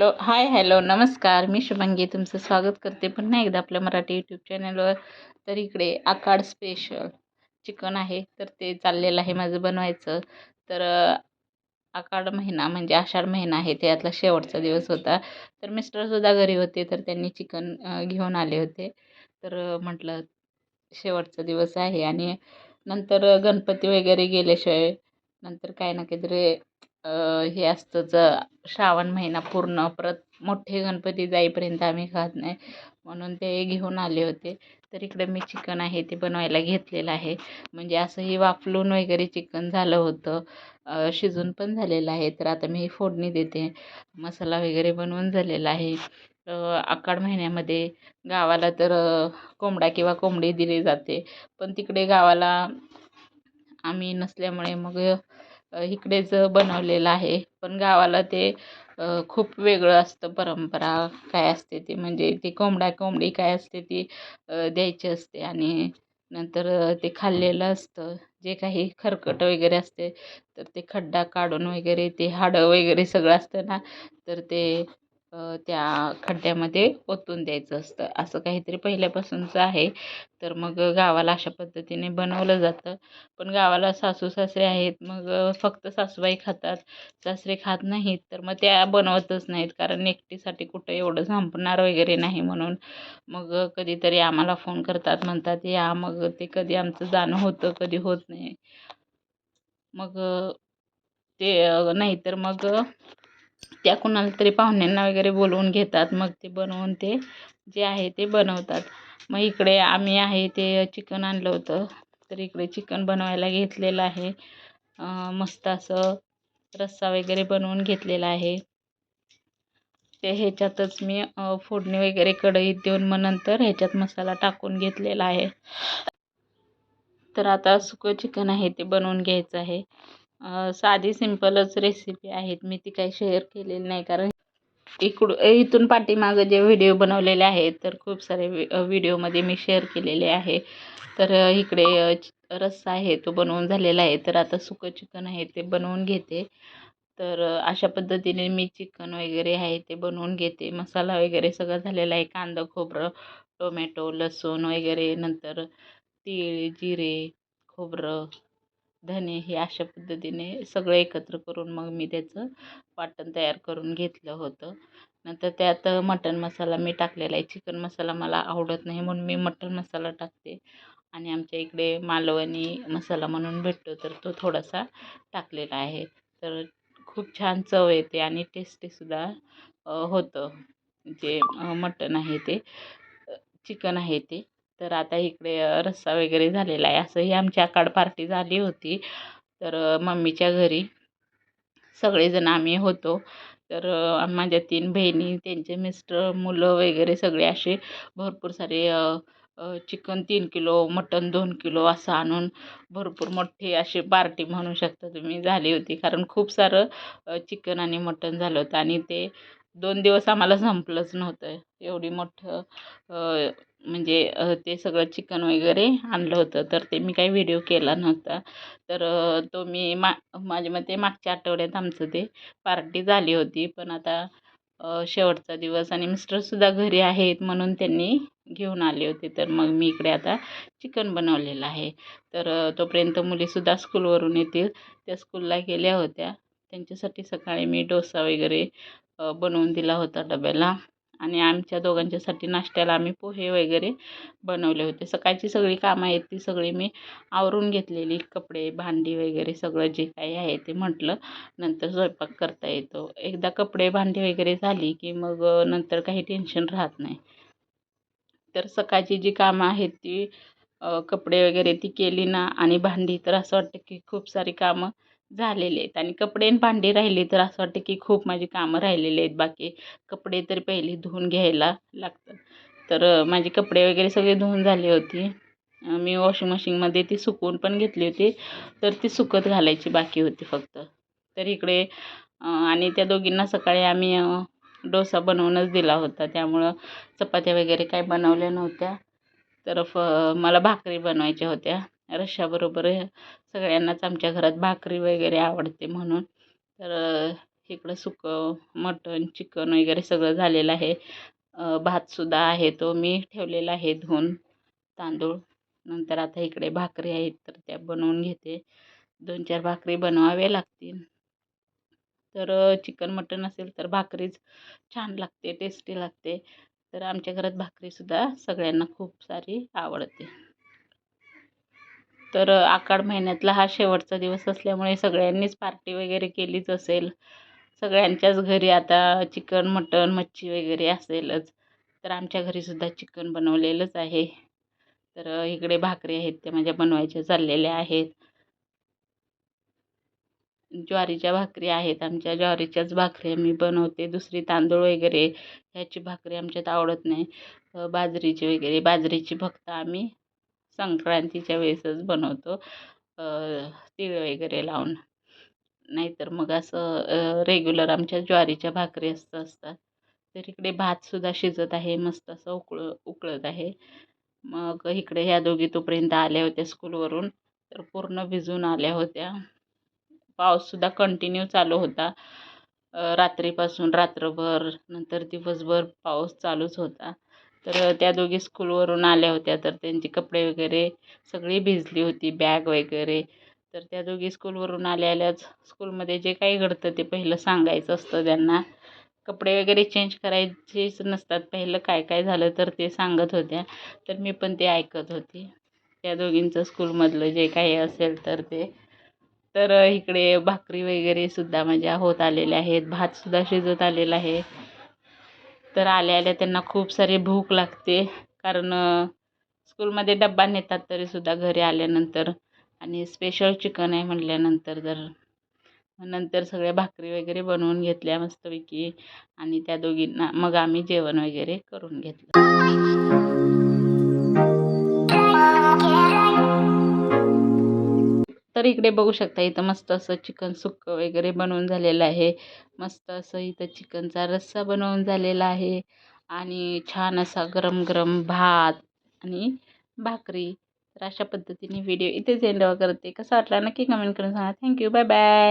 Hello hi hello नमस्कार. मी शुभांगी तुमचं स्वागत करते पुन्हा एकदा आपल्या मराठी यूट्यूब चॅनलवर तर इकडे आकाड स्पेशल चिकन आहे तर ते चाललेलं आहे माझं बनवायचं. तर आकाड महिना म्हणजे आषाढ महिना आहे त्यातला शेवटचा दिवस होता. तर मिस्टरसुद्धा घरी होते तर त्यांनी चिकन घेऊन आले होते. तर म्हटलं शेवटचा दिवस आहे आणि नंतर गणपती वगैरे गेल्याशिवाय नंतर काय ना काहीतरी हे असतंच ज श्रावण महिना पूर्ण परत मोठे गणपती जाईपर्यंत आम्ही खात नाही. म्हणून ते घेऊन आले होते. तर इकडे मी चिकन आहे ते बनवायला घेतलेलं आहे. म्हणजे असंही वाफलून वगैरे चिकन झालं होतं. शिजून पण झालेलं आहे. तर आता मी फोडणी देते. मसाला वगैरे बनवून झालेला आहे. आकाड आखाड महिन्यामध्ये गावाला तर कोंबडा किंवा कोंबडी दिली जाते. पण तिकडे गावाला आम्ही नसल्यामुळे मग इकडेच बनवलेलं आहे. पण गावाला ते खूप वेगळं असतं परंपरा काय असते ती. म्हणजे ती कोंबडा कोंबडी काय असते ती द्यायची असते आणि नंतर ते खाल्लेलं असतं. जे काही खरकट वगैरे असते तर ते खड्डा काढून वगैरे ते हाडं वगैरे सगळं असतं ना तर ते त्या खड्ड्यामध्ये ओतून द्यायचं असतं. असं काहीतरी पहिल्यापासूनचं आहे. तर मग गावाला अशा पद्धतीने बनवलं जातं. पण गावाला सासू सासरे आहेत. मग फक्त सासूबाई खातात. सासरे खात नाहीत. तर मग त्या बनवतच नाहीत. कारण एकटीसाठी कुठं एवढं संपणार वगैरे नाही म्हणून. मग कधीतरी आम्हाला फोन करतात. म्हणतात या मग ते कधी आमचं जाणं होतं कधी होत नाही. मग ते नाहीतर मग त्या कुणाला तरी पाहुण्यांना वगैरे बोलवून घेतात मग ते बनवून ते जे आहे ते बनवतात. मग इकडे आम्ही आहे ते चिकन आणलं होतं तर इकडे चिकन बनवायला घेतलेलं आहे. मस्त असं रस्सा वगैरे बनवून घेतलेला आहे. ते ह्याच्यातच मी फोडणी वगैरे कढईत देऊन मग नंतर ह्याच्यात मसाला टाकून घेतलेला आहे. तर आता सुकं चिकन आहे ते बनवून घ्यायचं आहे. साधी सिंपलच रेसिपी आहेत. मी ती काही शेअर केलेली नाही कारण इकडून इथून पाठीमागं जे व्हिडिओ बनवलेले आहेत तर खूप सारे व्हिडिओमध्ये मी शेअर केलेले आहे. तर इकडे चि- रस्सा आहे तो बनवून झालेला आहे. तर आता सुकं चिकन आहे ते बनवून घेते. तर अशा पद्धतीने मी चिकन वगैरे आहे ते बनवून घेते. मसाला वगैरे सगळं झालेला आहे. कांदा खोबरं टोमॅटो लसूण वगैरे नंतर तीळ जिरे खोबरं धने हे अशा पद्धतीने सगळं एकत्र करून मग मी त्याचं वाटण तयार करून घेतलं होतं. नंतर त्यात मटण मसाला मी टाकलेला आहे. चिकन मसाला मला आवडत नाही म्हणून मी मटण मसाला टाकते. आणि आमच्या इकडे मालवणी मसाला म्हणून भेटतो तर तो थोडासा टाकलेला आहे. तर खूप छान चव येते आणि टेस्टीसुद्धा होतं. जे मटण आहे ते चिकन आहे ते. तर आता इकडे रस्सा वगैरे झालेला आहे. असंही आमची आकाड पार्टी झाली होती. तर मम्मीच्या घरी सगळेजण आम्ही होतो. तर माझ्या तीन बहिणी त्यांचे मिस्टर मुलं वगैरे सगळे असे भरपूर सारे चिकन तीन किलो मटन दोन किलो असं आणून भरपूर मोठी अशी पार्टी म्हणू शकता तुम्ही झाली होती. कारण खूप सारं चिकन आणि मटण झालं होतं. आणि ते दोन दिवस आम्हाला संपलंच नव्हतं. एवढी मोठं म्हणजे ते सगळं चिकन वगैरे आणलं होतं. तर ते मी काही व्हिडिओ केला नव्हता. तर तो मी मा माझ्या मते मागच्या आठवड्यात आमचं ते पार्टी झाली होती. पण आता शेवटचा दिवस आणि मिस्टरसुद्धा घरी आहेत म्हणून त्यांनी घेऊन आले होते. तर मग मी इकडे आता चिकन बनवलेलं आहे. तर तोपर्यंत मुलीसुद्धा स्कूलवरून येतील. त्या स्कूलला गेल्या होत्या. त्यांच्यासाठी सकाळी मी डोसा वगैरे बनवून दिला होता डब्याला. आणि आमच्या दोघांच्यासाठी नाश्त्याला आम्ही पोहे वगैरे बनवले होते. सकाळची सगळी कामं आहेत ती सगळी मी आवरून घेतलेली. कपडे भांडी वगैरे सगळं जे काही आहे ते म्हटलं. नंतर स्वयंपाक करता येतो. एकदा कपडे भांडी वगैरे झाली की मग नंतर काही टेन्शन राहत नाही. तर सकाळची जी कामं आहेत ती कपडे वगैरे ती केली ना आणि भांडी तर असं वाटतं की खूप सारी कामं झालेले आहेत. आणि कपडे आणि भांडी राहिली तर असं वाटतं की खूप माझी कामं राहिलेली आहेत. बाकी कपडे तरी पहिले धुवून घ्यायला लागतात. तर माझे कपडे वगैरे सगळे धुवून झाले होते. मी वॉशिंग मशीनमध्ये ती सुकवून पण घेतली होती. तर ती सुकत घालायची बाकी होती फक्त. तर इकडे आणि त्या दोघींना सकाळी आम्ही डोसा बनवूनच दिला होता. त्यामुळं चपात्या वगैरे काही बनवल्या नव्हत्या. तर फ मला भाकरी बनवायच्या होत्या. रश्श्याबरोबर सगळ्यांनाच आमच्या घरात भाकरी वगैरे आवडते म्हणून. तर इकडं सुकं मटण चिकन वगैरे सगळं झालेलं आहे. भातसुद्धा आहे तो मी ठेवलेला आहे धुवून तांदूळ. नंतर आता इकडे भाकरी आहेत तर त्या बनवून घेते. दोन चार भाकरी बनवाव्या लागतील. तर चिकन मटण असेल तर भाकरीच छान लागते टेस्टी लागते. तर आमच्या घरात भाकरीसुद्धा सगळ्यांना खूप सारी आवडते. तर आषाढ आखाड महिन्यातला हा शेवटचा दिवस असल्यामुळे सगळ्यांनीच पार्टी वगैरे केलीच असेल. सगळ्यांच्याच घरी आता चिकन मटण मच्छी वगैरे असेलच. तर आमच्या घरीसुद्धा चिकन बनवलेलंच आहे. तर इकडे भाकरी आहेत त्या माझ्या बनवायच्या चाललेल्या आहेत. ज्वारीच्या भाकरी आहेत आमच्या ज्वारीच्याच भाकरी मी बनवते. दुसरी तांदूळ वगैरे ह्याची भाकरी आमच्यात आवडत नाही. बाजरीची वगैरे बाजरीची फक्त आम्ही संक्रांतीच्या वेळेसच बनवतो तीळ वगैरे लावून. नाहीतर मग असं रेग्युलर आमच्या ज्वारीच्या भाकरी असं असतात. तर इकडे भातसुद्धा शिजत आहे मस्त असं उकळ उकळत आहे. मग इकडे ह्या दोघी तोपर्यंत आल्या होत्या स्कूलवरून तर पूर्ण भिजून आल्या होत्या. पाऊससुद्धा कंटिन्यू चालू होता. रात्रीपासून रात्रभर नंतर दिवसभर पाऊस चालूच होता. तर त्या दोघी स्कूलवरून आल्या होत्या. तर त्यांचे कपडे वगैरे सगळी भिजली होती बॅग वगैरे. तर त्या दोघी स्कूलवरून आल्या आल्याच स्कूलमध्ये जे काही घडतं ते पहिलं सांगायचं असतं त्यांना. कपडे वगैरे चेंज करायचेच नसतात. पहिलं काय काय झालं तर ते सांगत होत्या. तर मी पण ते ऐकत होती. त्या दोघींचं स्कूलमधलं जे काही असेल तर ते. तर इकडे भाकरी वगैरे सुद्धा माझ्या होत आलेल्या आहेत. भातसुद्धा शिजत आलेला आहे. तर आल्या आल्या त्यांना खूप सारी भूक लागते. कारण स्कूलमध्ये डब्बा नेतात तरीसुद्धा घरी आल्यानंतर. आणि स्पेशल चिकन आहे म्हटल्यानंतर जर नंतर सगळ्या भाकरी वगैरे बनवून घेतल्या मस्तपैकी. आणि त्या दोघींना मग आम्ही जेवण वगैरे करून घेतलं. तर इकडे बघू शकता इथं मस्त असं चिकन सुक्कं वगैरे बनवून झालेलं आहे. मस्त असं इथं चिकनचा रस्सा बनवून झालेला आहे आणि छान असा गरम गरम भात आणि भाकरी. तर अशा पद्धतीने व्हिडिओ इथेच एंड करते. कसा वाटला नक्की कमेंट करून सांगा. Thank you bye bye